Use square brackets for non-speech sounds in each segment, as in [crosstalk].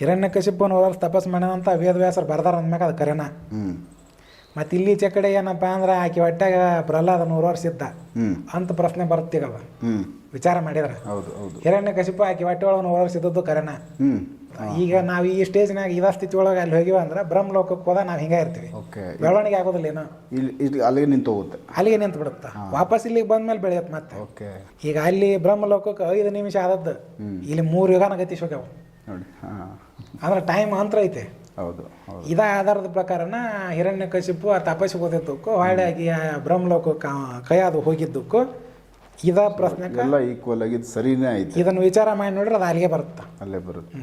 ಹಿರಣ್ಯ ಕಶಿಪನ ವರ್ಷ ತಪಸ್ ಮಾಡ್ಯಾನಂತ ವೇದವ್ಯಾಸರು ಬರ್ದಾರ ಅಂದ್ಮ್ಯಾಗ ಅದು ಕರೆನ. ಮತ್ತು ಇಲ್ಲಿ ಈಚೆ ಕಡೆ ಏನಪ್ಪ ಅಂದ್ರೆ ಆಕೆ ಹೊಟ್ಟೆಗ ಪ್ರಹ್ಲಾದ ನೂರು ವರ್ಷ ಇದ್ದ. ಅಂತ ಪ್ರಶ್ನೆ ಬರ್ತೀಗವ ವಿಚಾರ ಮಾಡಿದ್ರೆ. ಹಿರಣ್ಯ ಕಶಿಪ ಆಕೆ ಹೊಟ್ಟೆ ಒಳಗೆ ನೂರು ವರ್ಷ ಇದ್ದದ್ದು ಕರೆನ. ಈಗ ನಾವು ಈ ಸ್ಟೇಜ್ನಾಗ ಇದ ಸ್ಥಿತಿ ಒಳಗೆ ಅಲ್ಲಿ ಹೋಗಿವ ಅಂದ್ರೆ ಬ್ರಹ್ಮಲೋಕಕ್ಕೆ ಹೋದ ನಾವು ಹಿಂಗೆ ಇರ್ತೀವಿ. ಬೆಳವಣಿಗೆ ಆಗೋದಿಲ್ಲ ಏನೋ ಅಲ್ಲಿಗೆ ನಿಂತು ಹೋಗುತ್ತೆ ಅಲ್ಲಿಗೆ ನಿಂತು ಬಿಡುತ್ತೆ. ವಾಪಸ್ ಇಲ್ಲಿಗೆ ಬಂದ್ಮೇಲೆ ಬೆಳೆಯತ್ ಮತ್ತೆ. ಈಗ ಅಲ್ಲಿ ಬ್ರಹ್ಮಲೋಕಕ್ಕೆ ಐದು ನಿಮಿಷ ಆದದ್ದು. ಇಲ್ಲಿ ಮೂರು ಯುಗಾನ ಗತಿ ಹೋಗ್ಯಾವ ನೋಡಿ ಅಂದ್ರೆ ಟೈಮ್ ಅಂತರ ಐತೆ. ಹೌದು ಇದ ಆಧಾರದ ಪ್ರಕಾರನ ಹಿರಣ್ಯ ಕಶಿಪು ಆ ತಪಸ್ಸು ಓದಿದ್ದಕ್ಕೂ ಹೊಳ್ಳಿ ಬ್ರಹ್ಮಲೋಕ ಕೈಯಾದು ಹೋಗಿದ್ದಕ್ಕೂ ಇದ ಪ್ರಶ್ನೆ ಎಲ್ಲ ಈಕ್ವಲ್ ಆಗಿದ್ದು ಸರಿನೇ ಐತೆ. ಇದನ್ನು ವಿಚಾರ ಮಾಡಿ ನೋಡ್ರೆ ಅದು ಅಲ್ಲಿಗೆ ಬರುತ್ತೆ. ಅಲ್ಲೇ ಬರುತ್ತೆ.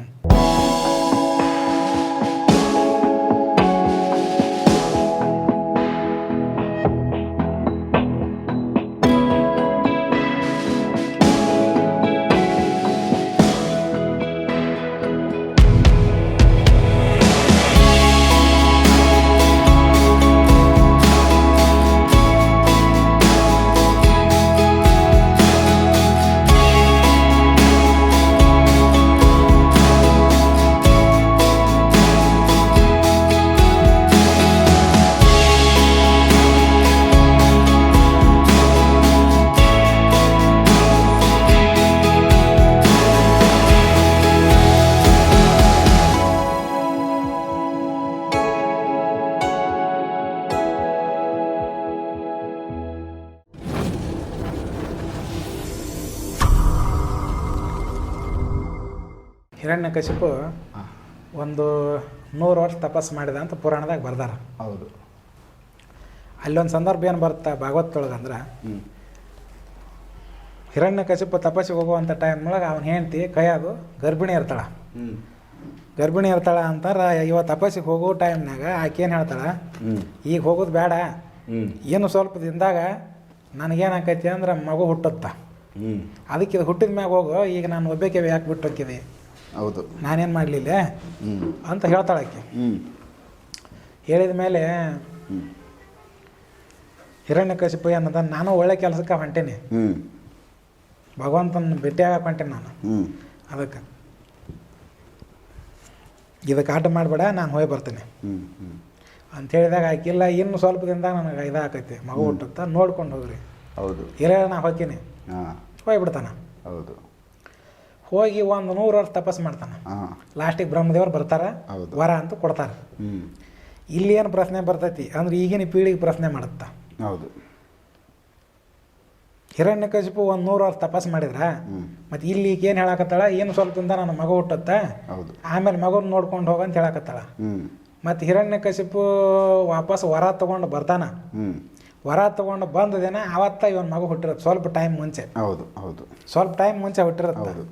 ಹಿರಣ್ಯ ಕಶಿಪು ಒಂದು ನೂರು ವರ್ಷ ತಪಸ್ಸು ಮಾಡಿದ ಅಂತ ಪುರಾಣದಾಗ ಬರ್ದಾರ. ಹೌದು. ಅಲ್ಲೊಂದು ಸಂದರ್ಭ ಏನು ಬರುತ್ತೆ ಭಾಗವತೊಳಗೆ ಅಂದ್ರೆ? ಹ್ಞೂ ಹಿರಣ್ಯ ಕಶಿಪು ತಪಸ್ಸಿಗೆ ಹೋಗುವಂಥ ಟೈಮ್ನೊಳಗೆ ಅವ್ನ ಹೆಂಡ್ತಿ ಕೈಯಾಗು ಗರ್ಭಿಣಿ ಇರ್ತಾಳೆ. ಗರ್ಭಿಣಿ ಇರ್ತಾಳ ಅಂತಾರೆ ಇವ ತಪಸ್ಸಿಗೆ ಹೋಗೋ ಟೈಮ್ನಾಗ ಆಕೆ ಏನು ಹೇಳ್ತಾಳೆ? ಈಗ ಹೋಗೋದು ಬೇಡ ಏನು ಸ್ವಲ್ಪ ದಿನದಾಗ ನನಗೇನಾಕೈತಿ ಅಂದ್ರೆ ಮಗು ಹುಟ್ಟುತ್ತ. ಅದಕ್ಕೆ ಇದು ಹುಟ್ಟಿದ ಮ್ಯಾಗ ಹೋಗು ಈಗ ನಾನು ಒಬ್ಬಕ್ಕೆ ಯಾಕೆ ಬಿಟ್ಟು ಹೋಗಿದ್ದೆ ಹೌದು. ನಾನೇನು ಮಾಡಲಿಲ್ಲ? ಅಂತ ಹೇಳ್ತಾಳೆ ಆಕೆ. ಹ್ಞೂ ಹೇಳಿದ ಮೇಲೆ ಹ್ಞೂ ಹಿರಣ್ಯ ಕಶಿಪು ಏನದ ನಾನು ಒಳ್ಳೆ ಕೆಲಸಕ್ಕೆ ಹೊಂಟೇನಿ. ಭಗವಂತನ ಭೇಟಿಯಾಗಕ್ಕೆ ಹೊಂಟೇನಿ ನಾನು. ಅದಕ್ಕೆ. ಇದಕ್ಕೆ ಆಟ ಮಾಡಬೇಡ ನಾನು ಹೋಗಿ ಬರ್ತೀನಿ. ಅಂತ ಹೇಳಿದಾಗ ಆಕಿಲ್ಲ ಇನ್ನು ಸ್ವಲ್ಪ ದಿನದಾಗ ನನಗೆ ಇದಾಕೈತಿ. ಮಗು ಹುಟ್ಟುತ್ತ ನೋಡ್ಕೊಂಡು ಹೋಗ್ರಿ. ಹೌದು. ಇಲ್ಲ ನಾ ಹೋಗ್ತೀನಿ ಹೋಗ್ಬಿಡ್ತಾನೆ. ಹೌದು. ಹೋಗಿ ಒಂದು ನೂರು ವರ್ಷ ತಪಸ್ಸು ಮಾಡ್ತಾನೆ. ಲಾಸ್ಟಿಗೆ ಬ್ರಹ್ಮದೇವರು ಬರ್ತಾರೆ. ವರ ಅಂತ ಕೊಡ್ತಾರೆ. ಇಲ್ಲಿ ಏನು ಪ್ರಶ್ನೆ ಬರ್ತೈತಿ? ಅಂದ್ರೆ ಈಗಿನ ಪೀಳಿಗೆ ಪ್ರಶ್ನೆ ಮಾಡುತ್ತಾ? ಹೌದು. ಹಿರಣ್ಯ ಕಶಿಪು ಒಂದು ನೂರು ವರ್ಷ ತಪಸ್ ಮಾಡಿದ್ರ ಮತ್ತು ಇಲ್ಲಿ ಈಗ ಏನು ಹೇಳಕತ್ತಾಳ? ಏನು ಸ್ವಲ್ಪ ತಿಂದ ನನ್ನ ಮಗ ಹುಟ್ಟತ್ತ? ಹೌದು. ಆಮೇಲೆ ಮಗನ ನೋಡ್ಕೊಂಡು ಹೋಗಂತ ಹೇಳಕತ್ತಾಳ. ಮತ್ತು ಹಿರಣ್ಯ ಕಶಿಪು ವಾಪಸ್ ವರ ತಗೊಂಡು ಬರ್ತಾನ. ವರ ತಗೊಂಡು ಬಂದ ದಿನ ಅವತ್ತ ಇವನ್ ಮಗು ಹುಟ್ಟಿರತ್ತೆ. ಸ್ವಲ್ಪ ಟೈಮ್ ಮುಂಚೆ. ಹೌದು ಹೌದು. ಸ್ವಲ್ಪ ಟೈಮ್ ಮುಂಚೆ ಹುಟ್ಟಿರುತ್ತೆ. ಹೌದು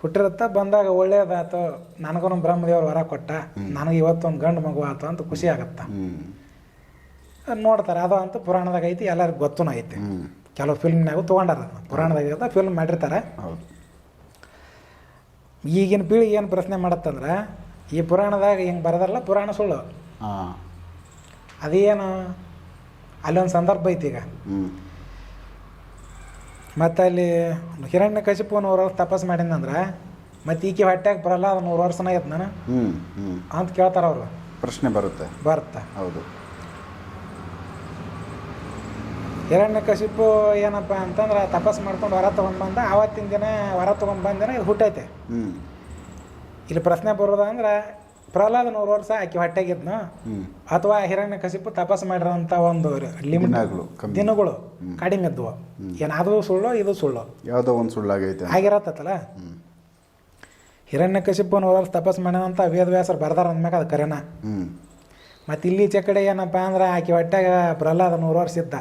ಹುಟ್ಟಿರತ್ತೆ ಬಂದಾಗ ಒಳ್ಳೇದಾಯ್ತು. ನನಗೂ ಬ್ರಹ್ಮದೇವ್ರ ವರ ಕೊಟ್ಟ. ನನಗೆ ಇವತ್ತೊಂದು ಗಂಡು ಮಗು ಆಯ್ತು ಅಂತ ಖುಷಿ ಆಗತ್ತ. ನೋಡ್ತಾರೆ ಅದು ಅಂತ ಪುರಾಣದಾಗ ಐತಿ ಎಲ್ಲರಿಗೂ ಗೊತ್ತೂ ಐತಿ. ಕೆಲವು ಫಿಲ್ಮ್ನಾಗೂ ತೊಗೊಂಡಾರ. ಪುರಾಣದಾಗ ಫಿಲ್ಮ್ ಮಾಡಿರ್ತಾರೆ. ಹೌದು. ಈಗಿನ ಪೀಳಿಗೆ ಏನು ಪ್ರಶ್ನೆ ಮಾಡತ್ತಂದ್ರೆ ಈ ಪುರಾಣದಾಗ ಹಿಂಗೆ ಬರೋದಲ್ಲ ಪುರಾಣ ಸುಳ್ಳು. ಅದೇನು? ಅಲ್ಲೊಂದು ಸಂದರ್ಭ ಐತಿ ಈಗ. ಮತ್ತು ಅಲ್ಲಿ ಹಿರಣ್ಯ ಕಶಿಪು ನೂರು ವರ್ಷ ತಪಸ್ ಮಾಡಿದಂದ್ರೆ ಮತ್ತು ಈಕೆ ಹೊಟ್ಟೆಗೆ ಬರಲ್ಲ ಅದು ನೂರು ವರ್ಷನ ಆಯ್ತು ನಾನು? ಅಂತ ಕೇಳ್ತಾರ ಅವರು. ಪ್ರಶ್ನೆ ಬರುತ್ತೆ. ಬರುತ್ತೆ ಹೌದು. ಹಿರಣ್ಯ ಕಶಿಪು ಏನಪ್ಪ ಅಂತಂದ್ರೆ ತಪಸ್ ಮಾಡ್ಕೊಂಡು ಹೊರ ತೊಗೊಂಡು ಬಂದ ಆವತ್ತಿನ ದಿನ ಹೊರ ತೊಗೊಂಡು ಬಂದಿನ ಇದು ಹುಟ್ಟೈತೆ. ಇಲ್ಲಿ ಪ್ರಶ್ನೆ ಬರೋದಂದ್ರೆ ಪ್ರಹ್ಲಾದ ನೂರು ವರ್ಷ ಆಕೆ ಹೊಟ್ಟೆಗಿದ್ನ. ಅಥವಾ ಹಿರಣ್ಯ ಕಸಿಪು ತಪಸ್ ಮಾಡಿರೋಂಥ ಒಂದು ಲಿಮಿಟ್ ದಿನಗಳು ಕಡಿಮೆ ಇದ್ವು. ಏನಾದರೂ ಸುಳ್ಳು ಇದು ಸುಳ್ಳು? ಯಾವುದೋ ಒಂದು ಸುಳ್ಳಾಗೈತೆ ಆಗಿರತ್ತಲ್ಲ ಹಿರಣ್ಯ ಕಸಿಪು ನೂರು ವರ್ಷ ತಪಸ್ ಮಾಡ್ಯಾನಂತ ವೇದವ್ಯಾಸರು ಬರ್ದಾರ ಅಂದ್ಮ್ಯಾಗ ಅದು ಕರೆನ. ಮತ್ತು ಇಲ್ಲಿ ಚಕಡೆ ಕಡೆ ಏನಪ್ಪ ಅಂದ್ರೆ ಆಕೆ ಹೊಟ್ಟೆಗ ಪ್ರಹ್ಲಾದ ನೂರು ವರ್ಷ ಇದ್ದ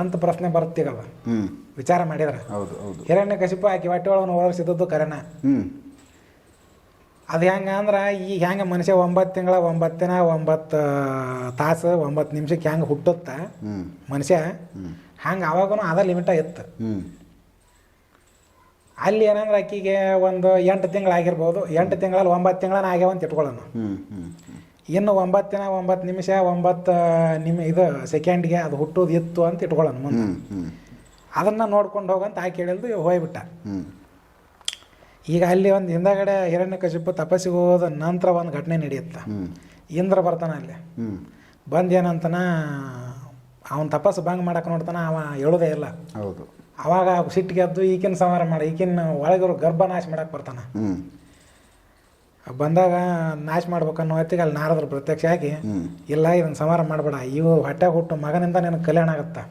ಅಂತ ಪ್ರಶ್ನೆ ಬರುತ್ತೀಗಲ್ಲ ಹ್ಞೂ ವಿಚಾರ ಮಾಡಿದ್ರೆ. ಹಿರಣ್ಯ ಕಸಿಪು ಆಕೆ ಹೊಟ್ಟೆ ಒಳಗೆ ನೂರು ವರ್ಷ ಇದ್ದದ್ದು ಕರೆನ ಅದು ಹೆಂಗೆ ಅಂದ್ರೆ ಈಗ ಹೆಂಗೆ ಮನುಷ್ಯ ಒಂಬತ್ತು ತಿಂಗಳ ಒಂಬತ್ತು ದಿನ ಒಂಬತ್ತು ತಾಸು ಒಂಬತ್ತು ನಿಮಿಷಕ್ಕೆ ಹೆಂಗೆ ಹುಟ್ಟುತ್ತ? ಮನುಷ್ಯ ಹಂಗೆ ಅವಾಗೂ ಅದ ಲಿಮಿಟ ಇತ್ತು. ಅಲ್ಲಿ ಏನಂದ್ರೆ ಆಕಿಗೆ ಒಂದು ಎಂಟು ತಿಂಗಳಾಗಿರ್ಬೋದು ಎಂಟು ತಿಂಗಳಲ್ಲಿ ಒಂಬತ್ತು ತಿಂಗಳನ್ನ ಆಗ್ಯಾವ ಅಂತ ಇಟ್ಕೊಳ್ಳೋಣ ಇನ್ನು ಒಂಬತ್ತು ದಿನ ಒಂಬತ್ತು ನಿಮಿಷ ಒಂಬತ್ತು ನಿಮ್ ಇದು ಸೆಕೆಂಡ್ಗೆ ಅದು ಹುಟ್ಟೋದು ಇತ್ತು ಅಂತ ಇಟ್ಕೊಳ್ಳೋಣ ಮುಂದೆ. ಅದನ್ನು ನೋಡ್ಕೊಂಡು ಹೋಗಂತ ಆಕೆ ಹೇಳಿದ್ದು ಹೋಗ್ಬಿಟ್ಟ. ಈಗ ಅಲ್ಲಿ ಒಂದು ಹಿಂದಗಡೆ ಹಿರಣ್ಯ ಕಶಿಪು ತಪಸ್ಸಿಗೆ ಹೋದ ನಂತರ ಒಂದು ಘಟನೆ ನಡೆಯುತ್ತೆ. ಇಂದ್ರ ಬರ್ತಾನೆ ಅಲ್ಲಿ. ಬಂದ ಏನಂತಾನ ಅವನ ತಪಸ್ಸು ಭಂಗ ಮಾಡಕ್ಕೆ ನೋಡ್ತಾನೆ ಅವ ಹೇಳೋದೇ ಇಲ್ಲ. ಹೌದು. ಅವಾಗ ಸಿಟ್ಟಿಗೆ ಎದ್ದು ಈಕಿನ ಸಂಹಾರ ಮಾಡಿ ಈಕಿನ ಒಳಗಿರೋ ಗರ್ಭ ನಾಶ ಮಾಡಕ್ಕೆ ಬರ್ತಾನೆ. ಬಂದಾಗ ನಾಶ ಮಾಡ್ಬೇಕನ್ನೋ ಹೊತ್ತಿಗೆ ಅಲ್ಲಿ ನಾರದ್ರು ಪ್ರತ್ಯಕ್ಷ ಆಗಿ ಇಲ್ಲ ಇದನ್ನು ಸಂಹಾರ ಮಾಡಬೇಡ ಇವು ಹೊಟ್ಟೆ ಹುಟ್ಟು ಮಗನಿಂದ ನಿನಗೆ ಕಲ್ಯಾಣ ಆಗುತ್ತಾ.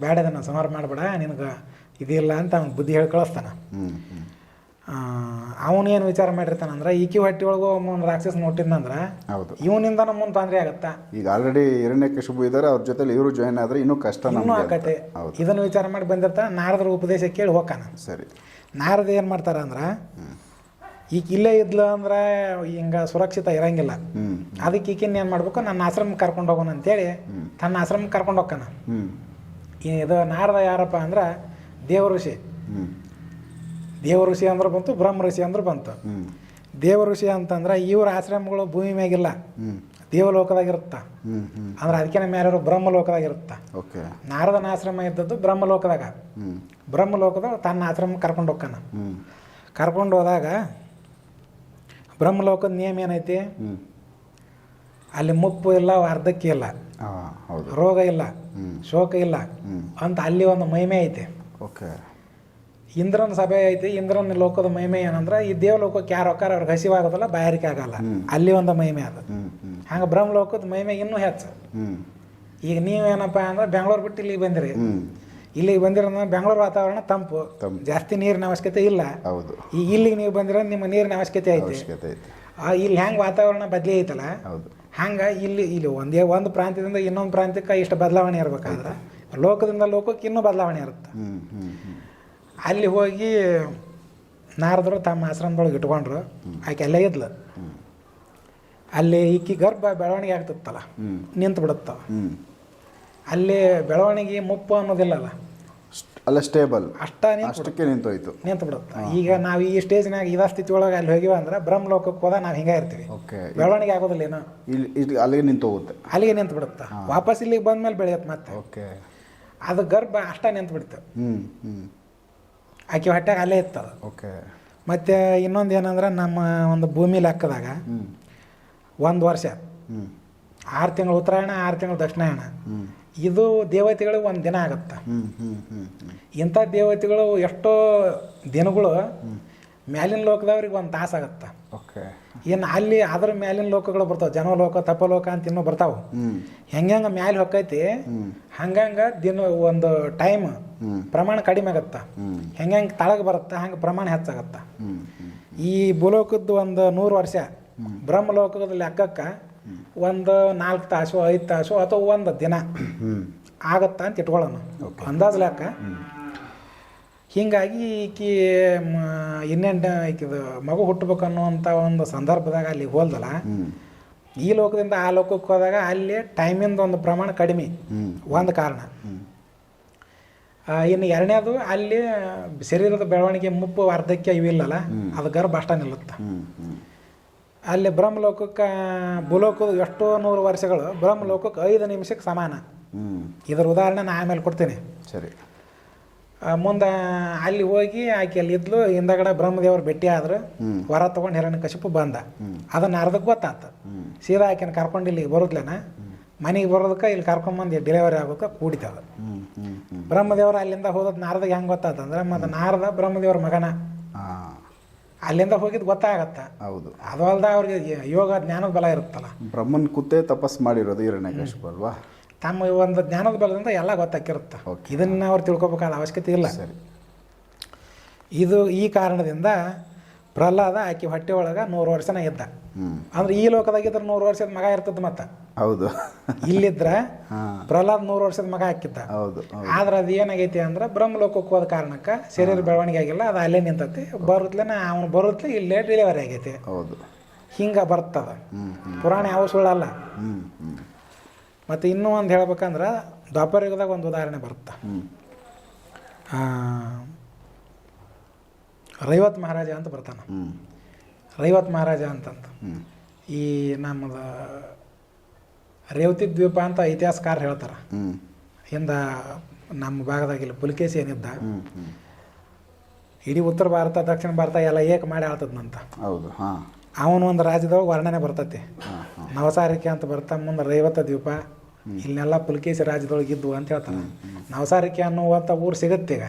ಬೇಡ ಇದನ್ನು ಸಂಹಾರ ಮಾಡಬೇಡ ನಿನಗೆ ಇದಿಲ್ಲ ಅಂತ ಅವ್ನು ಬುದ್ಧಿ ಹೇಳಿ ಕಳಿಸ್ತಾನೆ ಅವನೇನು ವಿಚಾರ ಮಾಡಿರ್ತಾನಂದ್ರೆ ಈಕಿ ಹೊಟ್ಟೆ ಒಳಗೂ ಒಂದು ರಾಕ್ಷಸ ನೋಟಿದ್ನಂದ್ರೆ ಹೌದು. ಇವನಿಂದ ನಮ್ಮೊಂದು ತೊಂದರೆ ಆಗತ್ತಾ? ಈಗ ಆಲ್ರೆಡಿ ಎರಡನೇ ಶುಭ ಇದ್ದಾರೆ ಅವ್ರ ಜೊತೆಲಿ ಇವರು ಜಾಯ್ನ್ ಆದ್ರೆ ಇನ್ನೂ ಕಷ್ಟ ಇನ್ನೂ ಆಕತೆ ಹೌದು. ಇದನ್ನು ವಿಚಾರ ಮಾಡಿ ಬಂದಿರ್ತಾನೆ ನಾರದ್ರ ಉಪದೇಶ ಕೇಳಿ ಹೋಗ್ತಾನ. ಸರಿ. ನಾರದ ಏನು ಮಾಡ್ತಾರ ಅಂದ್ರೆ ಈಗ ಇಲ್ಲೇ ಇದ್ಲು ಅಂದ್ರೆ ಹಿಂಗೆ ಸುರಕ್ಷಿತ ಇರಂಗಿಲ್ಲ. ಅದಕ್ಕೆ ಈಕಿನ ಏನು ಮಾಡ್ಬೇಕು ನನ್ನ ಆಶ್ರಮಕ್ಕೆ ಕರ್ಕೊಂಡು ಹೋಗೋಣ ಅಂತೇಳಿ ತನ್ನ ಆಶ್ರಮಕ್ಕೆ ಕರ್ಕೊಂಡು ಹೋಗ್ತಾನ. ಇದು ನಾರದ ಯಾರಪ್ಪ ಅಂದ್ರೆ ದೇವ ಋಷಿ ದೇವ ಋಷಿ ಅಂದ್ರೆ ಬಂತು ಬ್ರಹ್ಮ ಋಷಿ ಅಂದ್ರೆ ಬಂತು. ದೇವ ಋಷಿ ಅಂತಂದ್ರೆ ಇವ್ರ ಆಶ್ರಮಗಳು ಭೂಮಿ ಮ್ಯಾಗಿಲ್ಲ. ದೇವಲೋಕದಾಗಿರುತ್ತ? ಅಂದ್ರೆ ಅದಕ್ಕೆ ಮೇಲೆ ಬ್ರಹ್ಮಲೋಕದಾಗಿರುತ್ತ? ಓಕೆ. ನಾರದನ ಆಶ್ರಮ ಇದ್ದದ್ದು ಬ್ರಹ್ಮಲೋಕದಾಗ. ಬ್ರಹ್ಮಲೋಕದಾಗ ತನ್ನ ಆಶ್ರಮ ಕರ್ಕೊಂಡು ಹೋಗ್ತಾನ. ಕರ್ಕೊಂಡು ಹೋದಾಗ ಬ್ರಹ್ಮಲೋಕದ ನಿಯಮ ಏನೈತಿ? ಅಲ್ಲಿ ಮುಪ್ಪು ಇಲ್ಲ ಅರ್ಧಕ್ಕೆ ಇಲ್ಲ. ಹೌದು. ರೋಗ ಇಲ್ಲ. ಶೋಕ ಇಲ್ಲ. ಅಂತ ಅಲ್ಲಿ ಒಂದು ಮಹಿಮೆ ಐತೆ. ಓಕೆ. ಇಂದ್ರನ ಸಭೆ ಐತಿ ಇಂದ್ರನ ಲೋಕದ ಮಹಿಮೆ ಏನಂದ್ರೆ ಈ ದೇವಲೋಕಕ್ಕೆ ಯಾರು ಹೊಕ್ಕಾರ ಅವ್ರಿಗೆ ಹಸಿವಾಗೋದಲ್ಲ ಬಾಯಾರಿಕೆ ಆಗಲ್ಲ. ಅಲ್ಲಿ ಒಂದು ಮಹಿಮೆ ಅದು. ಹಂಗ ಬ್ರಹ್ಮಲೋಕದ ಮಹಿಮೆ ಇನ್ನೂ ಹೆಚ್ಚು. ಈಗ ನೀವು ನೀವೇನಪ್ಪ ಅಂದ್ರೆ ಬೆಂಗಳೂರು ಬಿಟ್ಟು ಇಲ್ಲಿಗೆ ಬಂದಿರಿ. ಇಲ್ಲಿಗೆ ಬಂದಿರೋದು ಬೆಂಗಳೂರು ವಾತಾವರಣ ತಂಪು. ಜಾಸ್ತಿ ನೀರಿನ ಅವಶ್ಯಕತೆ ಇಲ್ಲ. ಹೌದು. ಈಗ ಇಲ್ಲಿಗೆ ನೀವು ಬಂದಿರೋ ನಿಮ್ಮ ನೀರಿನ ಅವಶ್ಯಕತೆ ಐತಿ. ಇಲ್ಲಿ ಹೆಂಗೆ ವಾತಾವರಣ ಬದಲಿ ಐತಲ್ಲ ಹೌದು. ಹಂಗೆ ಇಲ್ಲಿ ಇಲ್ಲಿ ಒಂದೇ ಒಂದು ಪ್ರಾಂತ್ಯದಿಂದ ಇನ್ನೊಂದು ಪ್ರಾಂತ್ಯಕ್ಕೆ ಇಷ್ಟು ಬದಲಾವಣೆ ಇರಬೇಕಾದ್ರೆ ಲೋಕದಿಂದ ಲೋಕಕ್ಕೆ ಇನ್ನೂ ಬದಲಾವಣೆ ಇರುತ್ತೆ. ಅಲ್ಲಿ ಹೋಗಿ ನಾರದರು ತಮ್ಮ ಆಶ್ರಮದೊಳಗೆ ಇಟ್ಕೊಂಡ್ರು. ಆಕೆ ಅಲ್ಲೇ ಇದ್ಲು. ಅಲ್ಲಿ ಈಕಿ ಗರ್ಭ ಬೆಳವಣಿಗೆ ಆಗ್ತಿತ್ತಲ್ಲ ನಿಂತು ಬಿಡುತ್ತವ. ಅಲ್ಲಿ ಬೆಳವಣಿಗೆ ಮುಪ್ಪು ಅನ್ನೋದಿಲ್ಲಲ್ಲ? ಅಲ್ಲ ಸ್ಟೇಬಲ್ ಅಷ್ಟ ನಿಂತು ಅಷ್ಟಕ್ಕೆ ನಿಂತೋಯ್ತು. ನಿಂತು ಬಿಡುತ್ತೆ. ಈಗ ನಾವು ಈ ಸ್ಟೇಜ್ನಾಗ ಇದ ಸ್ಥಿತಿ ಒಳಗೆ ಅಲ್ಲಿ ಹೋಗಿವ ಅಂದ್ರೆ ಬ್ರಹ್ಮಲೋಕಕ್ಕೆ ಹೋದ ನಾವು ಹಿಂಗೆ ಇರ್ತೀವಿ. ಬೆಳವಣಿಗೆ ಆಗೋದಿಲ್ಲ ಏನೋ ಇಲ್ಲಿ ಅಲ್ಲಿಗೆ ನಿಂತೋಗುತ್ತೆ. ಅಲ್ಲಿಗೆ ನಿಂತು ಬಿಡುತ್ತೆ. ವಾಪಸ್ ಇಲ್ಲಿಗೆ ಬಂದ್ಮೇಲೆ ಬೆಳೆಯುತ್ತೆ ಮತ್ತೆ. ಓಕೆ. ಅದು ಗರ್ಭ ಅಷ್ಟ ನಿಂತು ಬಿಡ್ತು ಹ್ಞೂ ಹ್ಞೂ ಆಕೆ ಹೊಟ್ಟೆಗೆ ಅಲ್ಲೇ ಇತ್ತದ. ಓಕೆ. ಮತ್ತು ಇನ್ನೊಂದು ಏನಂದ್ರೆ ನಮ್ಮ ಒಂದು ಭೂಮಿ ಲೆಕ್ಕದಾಗ ಒಂದು ವರ್ಷ. ಆರು ತಿಂಗಳು ಉತ್ತರಾಯಣ ಆರು ತಿಂಗಳು ದಕ್ಷಿಣಾಯಣ. ಇದು ದೇವತೆಗಳಿಗೆ ಒಂದು ದಿನ ಆಗುತ್ತೆ. ಇಂಥ ದೇವತೆಗಳು ಎಷ್ಟೋ ದಿನಗಳು ಮ್ಯಾಲಿನ ಲೋಕದವ್ರಿಗೆ ಒಂದು ತಾಸು ಆಗುತ್ತೆ. ಓಕೆ ಏನು ಅಲ್ಲಿ ಅದ್ರ ಮ್ಯಾಲಿನ ಲೋಕಗಳು ಬರ್ತಾವೆ. ಜನಲೋಕ ತಪಲೋಕ ಅಂತ ಇನ್ನೂ ಬರ್ತಾವೆ. ಹೆಂಗೆ ಮ್ಯಾಲೆ ಹೊಕ್ಕೈತಿ? ಹಂಗಂಗೆ ದಿನ ಒಂದು ಟೈಮ್ ಪ್ರಮಾಣ ಕಡಿಮೆ ಆಗತ್ತೆ. ಹೆಂಗೆ ತಳಗೆ ಬರುತ್ತೆ ಹಂಗೆ ಪ್ರಮಾಣ ಹೆಚ್ಚಾಗತ್ತೆ. ಈ ಭೂಲೋಕದ್ದು ಒಂದು ನೂರು ವರ್ಷ ಬ್ರಹ್ಮ ಲೋಕದ ಲೆಕ್ಕಕ್ಕೆ ಒಂದು ನಾಲ್ಕು ತಾಸು ಐದು ತಾಸು ಅಥವಾ ಒಂದು ದಿನ ಆಗತ್ತಾ ಅಂತ ಇಟ್ಕೊಳ್ಳೋಣ. ಅಂದಾಜು ಲೆಕ್ಕ ಹೀಗಾಗಿ ಈಕಿ ಇನ್ನೆಂಟು ಈಕಿದು ಮಗು ಹುಟ್ಟಬೇಕು ಅನ್ನುವಂಥ ಒಂದು ಸಂದರ್ಭದಾಗ ಅಲ್ಲಿ ಹೋಲ್ದಲ್ಲ ಈ ಲೋಕದಿಂದ ಆ ಲೋಕಕ್ಕೆ ಹೋದಾಗ ಅಲ್ಲಿ ಟೈಮಿಂದ ಒಂದು ಪ್ರಮಾಣ ಕಡಿಮೆ. ಒಂದು ಕಾರಣ. ಇನ್ನು ಎರಡನೇದು ಅಲ್ಲಿ ಶರೀರದ ಬೆಳವಣಿಗೆ ಮುಪ್ಪು ಅರ್ಧಕ್ಕೆ ಇವಿಲ್ಲಲ್ಲ ಅದು ಗರ್ಭ ಅಷ್ಟ ನಿಲ್ಲುತ್ತೆ. ಅಲ್ಲಿ ಬ್ರಹ್ಮಲೋಕಕ್ಕೆ ಭೂಲೋಕದ ಎಷ್ಟೋ ನೂರು ವರ್ಷಗಳು ಬ್ರಹ್ಮಲೋಕಕ್ಕೆ ಐದು ನಿಮಿಷಕ್ಕೆ ಸಮಾನ. ಇದರ ಉದಾಹರಣೆ ನಾ ಆಮೇಲೆ ಕೊಡ್ತೀನಿ. ಸರಿ. ಮುಂದೆ ಅಲ್ಲಿ ಹೋಗಿ ಆಕೆ ಅಲ್ಲಿ ಇದ್ಲು ಹಿಂದಗಡೆ ಬ್ರಹ್ಮದೇವರು ಭೇಟಿ ಆದ್ರು. ವರ ತೊಗೊಂಡು ಹಿರಣ್ಯ ಕಶಿಪು ಬಂದ. ಅದನ್ನ ಅರ್ಧಕ್ಕೆ ಗೊತ್ತಾತು. ಸೀದಾ ಆಕೆನ ಕರ್ಕೊಂಡು ಇಲ್ಲಿಗೆ ಬರುದ್ಲೇನ? ಮನೆಗೆ ಬರೋದಕ್ಕೆ ಇಲ್ಲಿ ಕರ್ಕೊಂಬಂದು ಡೆಲಿವರಿ ಆಗೋಕೆ ಕೂಡಿತದ ಬ್ರಹ್ಮದೇವರು ಅಲ್ಲಿಂದ ಹೋದದ್ದು ನಾರದಗೆ ಹೆಂಗೆ ಗೊತ್ತಾತಂದ್ರೆ ಮತ್ತು ನಾರದ ಬ್ರಹ್ಮದೇವ್ರ ಮಗನ. ಅಲ್ಲಿಂದ ಹೋಗಿದ್ದು ಗೊತ್ತಾಗತ್ತ. ಹೌದು. ಅದು ಅಲ್ದ ಅವ್ರಿಗೆ ಯೋಗ ಜ್ಞಾನದ ಬಲ ಇರುತ್ತಲ್ಲ. ಬ್ರಹ್ಮನ್ ಕೂತೇ ತಪಸ್ ಮಾಡಿರೋದು ಹಿರಣ್ಯಕಶಿಪು ಅಲ್ವಾ? ತಮ್ಮ ಒಂದು ಜ್ಞಾನದ ಬಲದಿಂದ ಎಲ್ಲ ಗೊತ್ತಾಕಿರುತ್ತೆ. ಇದನ್ನು ಇದನ್ನ ಅವ್ರು ತಿಳ್ಕೊಬೇಕಾದ ಅವಶ್ಯಕತೆ ಇಲ್ಲ. ಸರಿ. ಇದು ಈ ಕಾರಣದಿಂದ ಪ್ರಹ್ಲಾದ ಆಕೆ ಹೊಟ್ಟೆ ಒಳಗೆ ನೂರು ವರ್ಷನ ಇದ್ದ. ಅಂದ್ರೆ ಈ ಲೋಕದಾಗಿದ್ರೆ ನೂರು ವರ್ಷದ ಮಗ ಇರ್ತದ ಮತ್ತೆ. ಹೌದು. ಇಲ್ಲಿದ್ರೆ ಪ್ರಹ್ಲಾದ್ ನೂರು ವರ್ಷದ ಮಗ ಹಾಕಿದ್ದ. ಹೌದು ಆದ್ರೆ ಅದು ಏನಾಗೈತಿ ಅಂದ್ರೆ ಬ್ರಹ್ಮಲೋಕಕ್ಕೆ ಹೋದ ಕಾರಣಕ್ಕೆ ಶರೀರ ಬೆಳವಣಿಗೆ ಆಗಿಲ್ಲ ಅದು ಅಲ್ಲೇ ನಿಂತತಿ. ಬರುತ್ತಲೇನ ಅವನು ಬರುತ್ತಲೇ ಇಲ್ಲೇ ಡೆಲಿವರಿ ಆಗೈತಿ. ಹೌದು. ಹಿಂಗೆ ಬರ್ತದ. ಪುರಾಣ ಯಾವ ಸುಳ್ಳಲ್ಲ. ಮತ್ತು ಇನ್ನೂ ಒಂದು ಹೇಳ್ಬೇಕಂದ್ರೆ ದ್ವಾಪರಯುಗದಾಗ ಒಂದು ಉದಾಹರಣೆ ಬರುತ್ತೆ? ರೈವತ್ ಮಹಾರಾಜ ಅಂತ ಬರ್ತಾನೆ. ರೈವತ್ ಮಹಾರಾಜ ಅಂತಂತ. ಈ ನಮ್ಮದು ರೇವತಿ ದ್ವೀಪ ಅಂತ ಇತಿಹಾಸಕಾರ ಹೇಳ್ತಾರೆ. ಹಿಂದ ನಮ್ಮ ಭಾಗದಾಗ ಇಲ್ಲಿ ಪುಲಿಕೇಶಿ ಏನಿದ್ದ? ಇಡೀ ಉತ್ತರ ಭಾರತ ದಕ್ಷಿಣ ಭಾರತ ಎಲ್ಲ ಏಕ ಮಾಡಿ ಆಳ್ತದ್ನಂತ. ಹೌದು ಹಾಂ. ಅವನು ಒಂದು ರಾಜ್ಯದೊಳಗೆ ವರ್ಣನೆ ಬರ್ತೈತಿ. ನವಸಾರಿಕೆ ಅಂತ ಬರ್ತಾ ಮುಂದೆ ರೈವತ ದ್ವೀಪ ಇಲ್ಲೆಲ್ಲ ಪುಲಕೇಶಿ ರಾಜ್ಯದೊಳಗೆ ಇದ್ವು ಅಂತ ಹೇಳ್ತಾರೆ. ನವಸಾರಿಕೆ ಅನ್ನುವಂಥ ಊರು ಸಿಗುತ್ತೆ ಈಗ.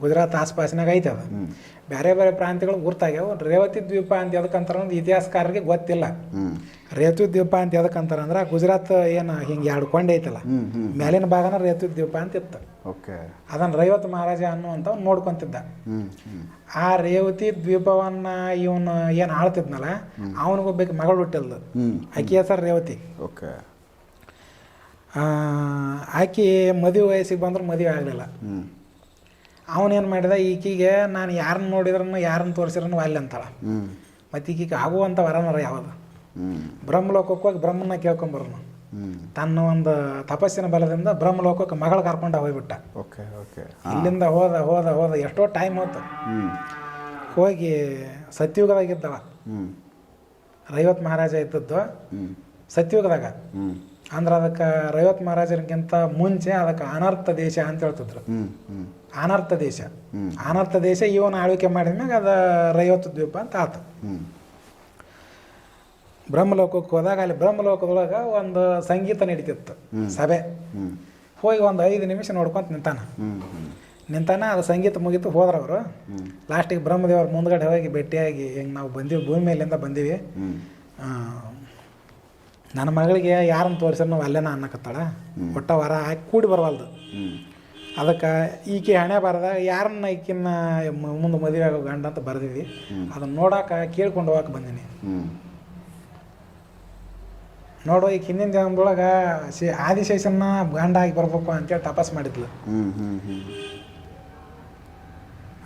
ಗುಜರಾತ್ ಆಸ್ಪಾಸಿನಾಗ ಐತೆ ಅದು. ಬೇರೆ ಬೇರೆ ಪ್ರಾಂತ್ಯಗಳು ಗುರ್ತಾಗ್ಯಾವ. ರೇವತಿ ದ್ವೀಪ ಅಂತ ಎದಕ್ಕಂತಾರ ಅಂದ್ರೆ ಇತಿಹಾಸಕಾರರಿಗೆ ಗೊತ್ತಿಲ್ಲ. ರೇತು ದ್ವೀಪ ಅಂತ ಎದಕ್ಕಂತಾರ ಅಂದ್ರೆ ಗುಜರಾತ್ ಏನು ಹಿಂಗೆ ಎರಡು ಕೊಂಡೆ ಐತಲ್ಲ ಮೇಲಿನ ಭಾಗನ ರೇತು ದ್ವೀಪ ಅಂತ ಇತ್ತು. ಓಕೆ. ಅದನ್ನು ರೈವತ್ ಮಹಾರಾಜ ಅನ್ನುವಂಥ ನೋಡ್ಕೊಂತಿದ್ದ. ಆ ರೇವತಿ ದ್ವೀಪವನ್ನ ಇವನು ಏನು ಆಳ್ತಿದ್ನಲ್ಲ ಅವನಿಗೊಬ್ಬ ಮಗಳು ಹುಟ್ಟಿಲ್ದು. ಆಕೆ ಹೆಸರು ರೇವತಿ. ಆಕಿ ಮದುವೆ ವಯಸ್ಸಿಗೆ ಬಂದ್ರೆ ಮದುವೆ ಆಗಲಿಲ್ಲ. ಅವನೇನು ಮಾಡಿದ ಈಕಿಗೆ ನಾನು ಯಾರನ್ನ ನೋಡಿದ್ರೂ ಯಾರನ್ನ ತೋರಿಸಿದ್ರು ಅಲ್ಲಿ ಅಂತಾಳ. ಮತ್ತು ಈಕಿಗೆ ಆಗುವಂಥ ವರನರ ಯಾವುದು ಬ್ರಹ್ಮಲೋಕಕ್ಕೆ ಹೋಗಿ ಬ್ರಹ್ಮನ ಕೇಳ್ಕೊಂಬರೋನು. ತನ್ನ ಒಂದು ತಪಸ್ಸಿನ ಬಲದಿಂದ ಬ್ರಹ್ಮಲೋಕಕ್ಕೆ ಮಗಳು ಕರ್ಕೊಂಡು ಹೋಗ್ಬಿಟ್ಟ. Okay okay. ಇಲ್ಲಿಂದ ಹೋದ ಹೋದ ಹೋದ ಎಷ್ಟೋ ಟೈಮ್ ಹೋಯ್ತು ಹೋಗಿ ಸತ್ಯುಗದಾಗಿದ್ದವ ರೈವತ್ ಮಹಾರಾಜ ಇದ್ದದ್ದು ಸತ್ಯುಗದಾಗ. ಅಂದ್ರೆ ಅದಕ್ಕೆ ರೈವತ್ ಮಹಾರಾಜರಿಗಿಂತ ಮುಂಚೆ ಅದಕ್ಕೆ ಅನರ್ಥ ದೇಶ ಅಂತ ಹೇಳ್ತಿದ್ರು. ಅನರ್ಥ ದೇಶ. ಅನರ್ಥ ದೇಶ ಇವನ ಆಳ್ವಿಕೆ ಮಾಡಿದ್ಮ್ಯಾಗ ಅದು ರೈವತ್ ದ್ವೀಪ ಅಂತ ಆತು. ಬ್ರಹ್ಮಲೋಕಕ್ಕೆ ಹೋದಾಗ ಅಲ್ಲಿ ಬ್ರಹ್ಮಲೋಕದೊಳಗೆ ಒಂದು ಸಂಗೀತ ನಡೀತಿತ್ತು. ಸಭೆ. ಹೋಗಿ ಒಂದು ಐದು ನಿಮಿಷ ನೋಡ್ಕೊಂತ ನಿಂತಾನ. ನಿಂತಾನ ಅದು ಸಂಗೀತ ಮುಗೀತು ಹೋದ್ರವರು. ಲಾಸ್ಟಿಗೆ ಬ್ರಹ್ಮದೇವ್ರ ಮುಂದ್ಗಡೆ ಹೋಗಿ ಭೇಟಿಯಾಗಿ ಹಿಂಗೆ ನಾವು ಬಂದೀವಿ ಭೂಮಿ ಮೇಲಿಂದ ಬಂದೀವಿ ನನ್ನ ಮಗಳಿಗೆ ಯಾರನ್ನ ತೋರಿಸಿದ್ರು ನಾವು ಅಲ್ಲೇನ ಅನ್ನಕತ್ತಾಳ. ಒಟ್ಟ ವರ ಹಾಕಿ ಕೂಡಿ ಬರವಲ್ದು. ಅದಕ್ಕೆ ಈಕೆ ಹಣೆ ಬರದಾಗ ಯಾರನ್ನ ಈಕಿನ ಮುಂದೆ ಮದುವೆ ಆಗೋ ಗಂಡ ಅಂತ ಬರೆದಿದ್ವಿ. ಅದನ್ನ ನೋಡಾಕ ಕೇಳ್ಕೊಂಡು ಹೋಗಕ್ಕೆ ಬಂದೀನಿ. ನೋಡು ಈಗ ಹಿಂದಿನ ದಿನದೊಳಗ ಸಿ ಆದಿಶೇಷನ್ನ ಗಂಡ ಆಗಿ ಬರ್ಬೇಕು ಅಂತೇಳಿ ತಪಸ್ ಮಾಡಿದ್ಲು.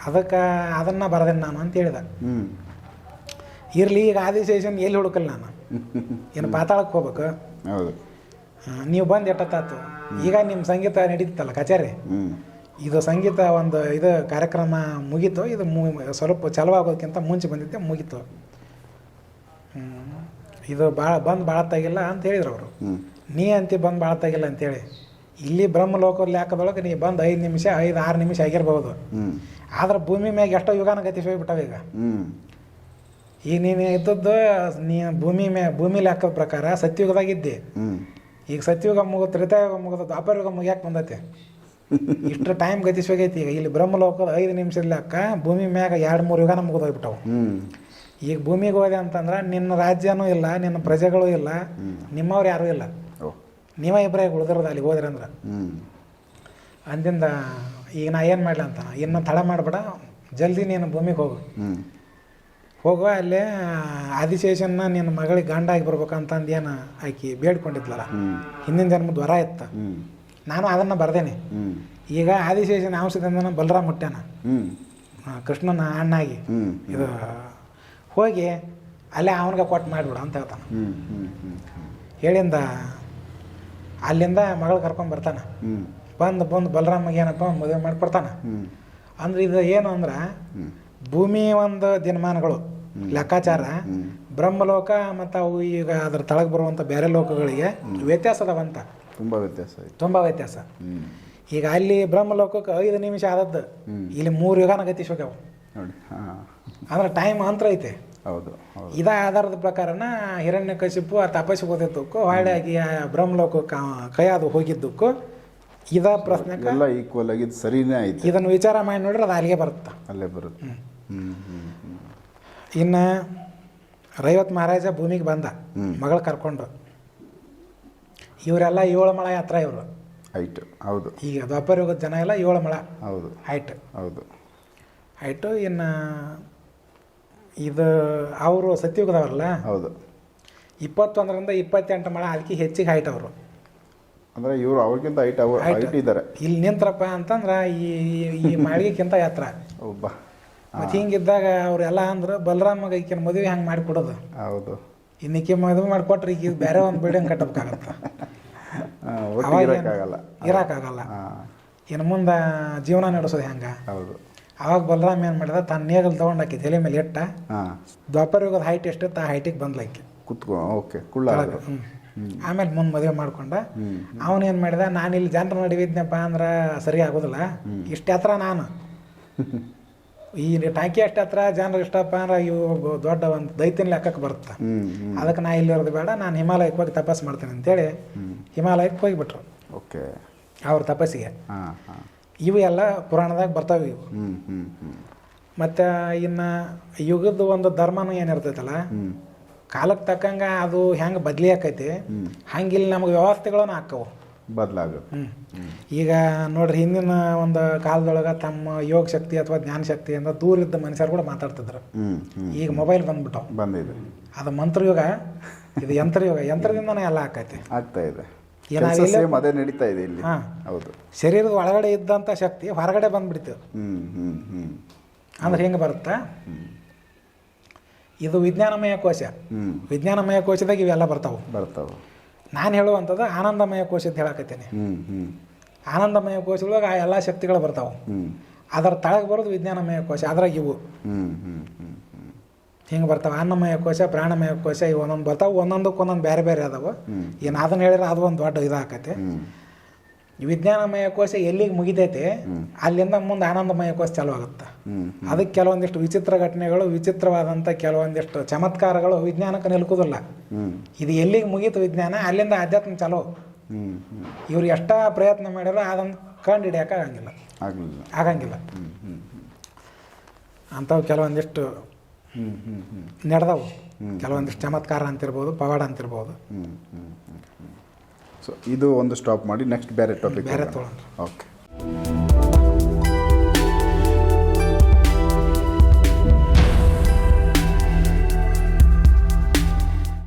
ಅದಕ್ಕೆ ಅದನ್ನು ಬರೆದೇನೆ ನಾನು ಅಂತ ಹೇಳಿದ. ಇರಲಿ ಈಗ ಆದಿಶೇಷನ್ ಎಲ್ಲಿ ಹುಡುಕಲ್ಲ ನಾನು? [laughs] ಏನು ಪಾತಾಳಕ್ಕೆ ಹೋಗ್ಬೇಕು? ಹೌದು. ನೀವು ಬಂದು ಎಟ್ಟತ್ತಾತು ಈಗ ನಿಮ್ಮ ಸಂಗೀತ ನಡೀತಲ್ಲ ಕಚೇರಿ? ಇದು ಸಂಗೀತ ಒಂದು ಇದು ಕಾರ್ಯಕ್ರಮ ಮುಗೀತು ಇದು ಮು ಸ್ವಲ್ಪ ಚಲವಾಗೋದಕ್ಕಿಂತ ಮುಂಚೆ ಬಂದಿದ್ದೆ ಮುಗೀತು. ಇದು ಭಾಳ ಬಂದು ಭಾಳ ತಾಗಿಲ್ಲ ಅಂತ ಹೇಳಿದ್ರು ಅವರು. ನೀ ಅಂತಿ ಬಂದು ಭಾಳ ತಾಗಿಲ್ಲ ಅಂತೇಳಿ. ಇಲ್ಲಿ ಬ್ರಹ್ಮಲೋಕದಲ್ಲಿ ಹಾಕೋದೊಳಗೆ ನೀ ಬಂದು ಐದು ನಿಮಿಷ ಐದು ಆರು ನಿಮಿಷ ಆಗಿರ್ಬೋದು. ಆದ್ರೆ ಭೂಮಿ ಮ್ಯಾಗ ಎಷ್ಟೋ ಯುಗಾನ ಗತಿ ಹೋಗ್ಬಿಟ್ಟವ ಈಗ ಈಗ ನೀನು ಇದ್ದದ್ದು ನೀ ಭೂಮಿ ಮೇ ಭೂಮಿ ಲೆಕ್ಕದ ಪ್ರಕಾರ ಸತ್ಯುಗದಾಗ ಇದ್ದೆ ಹ್ಞೂ ಈಗ ಸತ್ಯುಗ ಮುಗಿದು ತ್ರೇತಾಯುಗ ಮುಗಿದ ದ್ವಾಪರಯುಗ ಮುಗಿಯಾಕೆ ಬಂದೈತೆ? ಇಷ್ಟು ಟೈಮ್ ಗತಿಸೋಗೈತಿ ಈಗ. ಇಲ್ಲಿ ಬ್ರಹ್ಮಲೋಕದ ಐದು ನಿಮಿಷದ ಲೆಕ್ಕ ಭೂಮಿ ಮ್ಯಾಗ ಎರಡು ಮೂರು ಯುಗನ ಮುಗಿದೋಗ್ಬಿಟ್ಟವು. ಈಗ ಭೂಮಿಗೆ ಹೋದೆ ಅಂತಂದ್ರೆ ನಿನ್ನ ರಾಜ್ಯನೂ ಇಲ್ಲ ನಿನ್ನ ಪ್ರಜೆಗಳು ಇಲ್ಲ ನಿಮ್ಮವ್ರು ಯಾರೂ ಇಲ್ಲ. ನೀವೇ ಇಬ್ಬರೇ ಉಳಿದಿರೋದು ಅಲ್ಲಿ ಹೋದ್ರೆ ಅಂದ್ರೆ. ಅಂದಿಂದ ಈಗ ನಾ ಏನು ಮಾಡಲಿ ಅಂತ ಇನ್ನು ತಡ ಮಾಡಬೇಡ ಜಲ್ದಿ ನೀನು ಭೂಮಿಗೆ ಹೋಗು. ಹೋಗುವ ಅಲ್ಲೇ ಆದಿಶೇಷನ್ನ ನಿನ್ನ ಮಗಳಿಗೆ ಗಂಡ ಆಗಿ ಬರ್ಬೇಕಂತಂದು ಏನು ಆಕಿ ಬೇಡ್ಕೊಂಡಿದ್ಲಲ್ಲ. ಹಿಂದಿನ ಜನ್ಮದ ವರ ಇತ್ತ. ನಾನು ಅದನ್ನು ಬರ್ದೇನೆ. ಈಗ ಆದಿಶೇಷನ್ ಅಂಶದಿಂದ ಬಲರಾಮ್ ಹುಟ್ಟ್ಯಾನ. ಕೃಷ್ಣನ ಅಣ್ಣಾಗಿ. ಇದು ಹೋಗಿ ಅಲ್ಲೇ ಅವನಿಗೆ ಕೊಟ್ಟು ಮಾಡಿಬಿಡು ಅಂತ ಹೇಳ್ತಾನೆ. ಹೇಳಿಂದ ಅಲ್ಲಿಂದ ಮಗಳು ಕರ್ಕೊಂಡು ಬರ್ತಾನ. ಬಂದು ಬಂದು ಬಲರಾಮಗೆ ಏನಪ್ಪ ಮದುವೆ ಮಾಡಿಕೊಡ್ತಾನೆ. ಅಂದ್ರೆ ಇದು ಏನು ಅಂದ್ರೆ ಭೂಮಿ ಒಂದು ದಿನಮಾನಗಳು. ಲೆಕ್ಕಾಚಾರ ಬ್ರಹ್ಮಲೋಕ ಮತ್ತು ಅವು ಈಗ ಅದ್ರ ತಳಗೆ ಬರುವಂಥ ಬೇರೆ ಲೋಕಗಳಿಗೆ ವ್ಯತ್ಯಾಸ ಅದಾವಂತ ತುಂಬ ವ್ಯತ್ಯಾಸ ತುಂಬ ವ್ಯತ್ಯಾಸ. ಈಗ ಅಲ್ಲಿ ಬ್ರಹ್ಮಲೋಕಕ್ಕೆ ಐದು ನಿಮಿಷ ಆದದ್ದು. ಇಲ್ಲಿ ಮೂರು ಯುಗಾನ ನೋಡಿ ಹಾಂ. ಅಂದ್ರೆ ಟೈಮ್ ಅಂತರ ಐತೆ. ಹೌದು ಇದ ಆಧಾರದ ಪ್ರಕಾರನ ಹಿರಣ್ಯ ಕಶಿಪು ಆ ತಪಸ್ಸು ಓದಿದ್ದಕ್ಕೂ ಹೊಳ್ಳಿ ಆ ಬ್ರಹ್ಮಲೋಕಕ್ಕೆ ಕೈ ಅದು ಹೋಗಿದ್ದಕ್ಕೂ ಇದ ಪ್ರಶ್ನೆ ಎಲ್ಲ ಈಕ್ವಲ್ ಆಗಿದ್ದು ಸರಿನೇ ಆಯ್ತು. ಇದನ್ನು ವಿಚಾರ ಮಾಡಿ ನೋಡ್ರೆ ಅದು ಅಲ್ಲಿಗೆ ಬರುತ್ತೆ. ಅಲ್ಲೇ ಬರುತ್ತೆ. ಹ್ಞೂ ಹ್ಞೂ ಹ್ಞೂ ಇನ್ನು ರೈವತ್ ಮಹಾರಾಜ ಭೂಮಿಗೆ ಬಂದ. ಮಗಳು ಕರ್ಕೊಂಡು ಇವರೆಲ್ಲ ಏಳು ಮಳ ಹತ್ರ ಇವರು. ಹೈಟ್ ಹೌದು. ಈಗ ದ್ವಾಪರ ಯುಗದ ಜನ ಎಲ್ಲ ಏಳು ಮಳ. ಹೌದು ಹೈಟ್ ಹೌದು. ಹೈಟು ಇನ್ನು ಇದು ಅವರು ಸತ್ಯುಗದವ್ರಲ್ಲ? ಹೌದು. ಇಪ್ಪತ್ತೊಂದರಿಂದ ಇಪ್ಪತ್ತೆಂಟು ಮಳ ಅದಕ್ಕೆ ಹೆಚ್ಚಿಗೆ ಹೈಟ್ ಅವರು. ಅಂದರೆ ಇವರು ಅವ್ರಿಗಿಂತ ಹೈಟ್ ಅವರು ಹೈಟ್ ಇದ್ದಾರೆ. ಇಲ್ಲಿ ನಿಂತ್ರಪ್ಪ ಅಂತಂದ್ರೆ ಈ ಈ- ಮಾಳಿಗೆಕ್ಕಿಂತ ಎತ್ತರ ಒಬ್ಬ. ಮತ್ತು ಹಿಂಗಿದ್ದಾಗ ಅವರೆಲ್ಲ ಅಂದ್ರೆ ಬಲರಾಮಗೆ ಈಕಿನ ಮದುವೆ ಹಂಗೆ ಮಾಡಿಕೊಡೋದು. ಹೌದು. ಇನ್ನಿಕೆ ಮದುವೆ ಮಾಡಿಕೊಟ್ರೆ ಈಗ ಬೇರೆ ಒಂದು ಬಿಲ್ಡಿಂಗ್ ಕಟ್ಟಬೇಕಾಗತ್ತ. [laughs] ಇರೋಕ್ಕಾಗಲ್ಲ. ಇರೋಕ್ಕಾಗಲ್ಲ. ಇನ್ನು ಮುಂದೆ ಜೀವನ ನಡೆಸೋದು ಹೆಂಗೆ? ಹೌದು. ಅವಾಗ ಬಲರಾಮ್ ಏನು ಮಾಡಿದ ತನ್ನ ನೇಗಲ್ ತೊಗೊಂಡು ಆಕಿ ತಲೆ ಮೇಲೆ ಇಟ್ಟ ದ್ವಾಪರ ಯುಗದ ಹೈಟ್ ಎಷ್ಟು ಆ ಹೈಟಿಗೆ ಬಂದ್ಲಾಕಿ ಕುತ್ಕೊ ಓಕೆ ಕುಳ್ಳ ಆಮೇಲೆ ಮುಂದೆ ಮದುವೆ ಮಾಡ್ಕೊಂಡ. ಅವನು ಅವನೇನು ಮಾಡಿದ ನಾನು ಇಲ್ಲಿ ಜನರ ನಡುವೆ ಇದ್ನಪ್ಪ ಅಂದ್ರೆ ಸರಿ ಆಗೋದಿಲ್ಲ. ಇಷ್ಟು ಹತ್ರ ನಾನು. [laughs] ಈ ಟಾಕಿ ಅಷ್ಟು ಹತ್ರ ಜನರು ಇಷ್ಟಪ್ಪ ಅಂದ್ರೆ ಇವು ದೊಡ್ಡ ಒಂದು ದೈತ್ಯನ ಲೆಕ್ಕಕ್ಕೆ ಬರುತ್ತೆ. ಅದಕ್ಕೆ ನಾ ಇಲ್ಲಿರೋದು ಬೇಡ ನಾನು ಹಿಮಾಲಯಕ್ಕೆ ಹೋಗಿ ತಪಸ್ ಮಾಡ್ತೇನೆ ಅಂತೇಳಿ ಹಿಮಾಲಯಕ್ಕೆ ಹೋಗಿಬಿಟ್ರು. ಓಕೆ. ಅವ್ರ ತಪಸ್ಸಿಗೆ. ಇವು ಎಲ್ಲ ಪುರಾಣದಾಗ ಬರ್ತಾವೆ ಇವು. ಮತ್ತು ಇನ್ನು ಯುಗದ ಒಂದು ಧರ್ಮನೂ ಏನಿರ್ತೈತಲ್ಲ ಕಾಲಕ್ಕೆ ತಕ್ಕಂಗೆ ಅದು ಹೆಂಗೆ ಬದಲಿ ಆಕೈತಿ ಹಂಗಿಲ್ಲಿ ನಮಗೆ ವ್ಯವಸ್ಥೆಗಳನ್ನು ಹಾಕ್ಕವು ಬದಲಾಗುತ್ತೆ ಈಗ ನೋಡ್ರಿ ಹಿಂದಿನ ಒಂದು ಕಾಲದೊಳಗೆ ತಮ್ಮ ಯೋಗ ಶಕ್ತಿ ಅಥವಾ ಜ್ಞಾನ ಶಕ್ತಿಯಿಂದ ದೂರ ಇದ್ದ ಮನುಷ್ಯರು ಕೂಡ ಮಾತಾಡ್ತಿದ್ರು. ಈಗ ಮೊಬೈಲ್ ಬಂದ್ಬಿಟ್ಟವು. ಬಂದಿದೆ. ಅದು ಮಂತ್ರಯುಗ ಇದು ಯಂತ್ರಯುಗ. ಯಂತ್ರದಿಂದನೇ ಎಲ್ಲ ಆಕೈತಿ. ಆಗ್ತಾ ಇದೆ. ಅದೇ ನಡೀತಾ ಇದೆ ಇಲ್ಲಿ. ಹೌದು. ಶರೀರದ ಒಳಗಡೆ ಇದ್ದಂಥ ಶಕ್ತಿ ಹೊರಗಡೆ ಬಂದ್ಬಿಡ್ತು. ಅಂದ್ರೆ ಹೆಂಗೆ ಬರುತ್ತಾ? ಇದು ವಿಜ್ಞಾನಮಯ ಕೋಶ. ವಿಜ್ಞಾನಮಯ ಕೋಶದಾಗ ಇವೆಲ್ಲ ಬರ್ತಾವೆ. ಬರ್ತಾವೆ. ನಾನು ಹೇಳುವಂಥದ್ದು ಆನಂದಮಯ ಕೋಶ ಅಂತ ಹೇಳಕತ್ತೀನಿ. ಆನಂದಮಯ ಕೋಶದೊಳಗೆ ಆ ಎಲ್ಲ ಶಕ್ತಿಗಳು ಬರ್ತಾವೆ. ಅದರ ತಳಗೆ ಬರೋದು ವಿಜ್ಞಾನಮಯ ಕೋಶ ಅದ್ರಾಗ ಇವು. ಹಿಂಗೆ ಬರ್ತಾವೆ. ಅನ್ನಮಯ ಕೋಶ ಪ್ರಾಣಮಯ ಕೋಶ ಇವು ಒಂದೊಂದು ಬರ್ತಾವೆ. ಒಂದೊಂದಕ್ಕೆ ಒಂದೊಂದು ಬೇರೆ ಬೇರೆ ಅದಾವೆ. ಏನು ಅದನ್ನು ಹೇಳಿದ್ರೆ ಅದು ಒಂದು ದೊಡ್ಡ ಇದಾಕೈತೆ ಹ್ಞೂ ಈ ವಿಜ್ಞಾನಮಯ ಕೋಶ ಎಲ್ಲಿಗೆ ಮುಗಿತೈತೆ ಅಲ್ಲಿಂದ ಮುಂದೆ ಆನಂದಮಯ ಕೋಶ ಚಾಲು ಆಗುತ್ತೆ. ಅದಕ್ಕೆ ಕೆಲವೊಂದಿಷ್ಟು ವಿಚಿತ್ರ ಘಟನೆಗಳು ವಿಚಿತ್ರವಾದಂಥ ಕೆಲವೊಂದಿಷ್ಟು ಚಮತ್ಕಾರಗಳು ವಿಜ್ಞಾನಕ್ಕೆ ನಿಲ್ಕೋದಿಲ್ಲ ಇದು ಎಲ್ಲಿಗೆ ಮುಗೀತು ವಿಜ್ಞಾನ ಅಲ್ಲಿಂದ ಆಧ್ಯಾತ್ಮ ಚಲೋ. ಇವ್ರು ಎಷ್ಟ ಪ್ರಯತ್ನ ಮಾಡಿದ್ರು ಅದನ್ನು ಕಂಡು ಹಿಡಿಯೋಕೆ ಆಗಂಗಿಲ್ಲ. ಆಗಂಗಿಲ್ಲ. ಅಂಥವು ಕೆಲವೊಂದಿಷ್ಟು ನಡೆದವು. ಕೆಲವೊಂದಿಷ್ಟು ಚಮತ್ಕಾರ ಅಂತಿರ್ಬೋದು ಪವಾಡ ಅಂತಿರ್ಬೋದು. ಸೊ ಇದು ಒಂದು ಸ್ಟಾಪ್ ಮಾಡಿ ನೆಕ್ಸ್ಟ್ ಬೇರೆ ಟಾಪಿಕ್ ಬೇರೆ ತೊಗೊಂಡ್ರು. ಓಕೆ